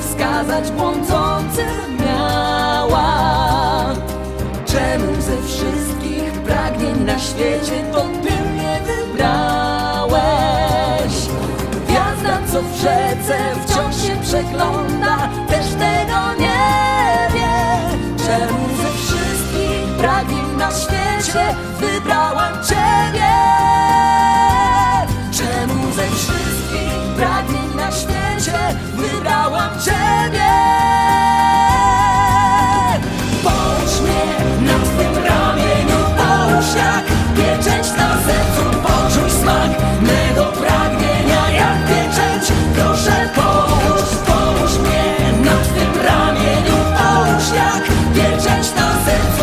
wskazać błądzącym miała. Czemu ze wszystkich pragnień na świecie to ty mnie wybrałeś? Gwiazda, co w rzece wciąż się przegląda, też tego nie wie. Czemu ze wszystkich pragnień na świecie wybrałam Ciebie? Ciebie Połóż mnie na Twym ramieniu Połóż jak pieczęć na sercu Poczuj smak mego pragnienia. Jak pieczęć proszę połóż Połóż mnie na Twym ramieniu Połóż jak pieczęć na sercu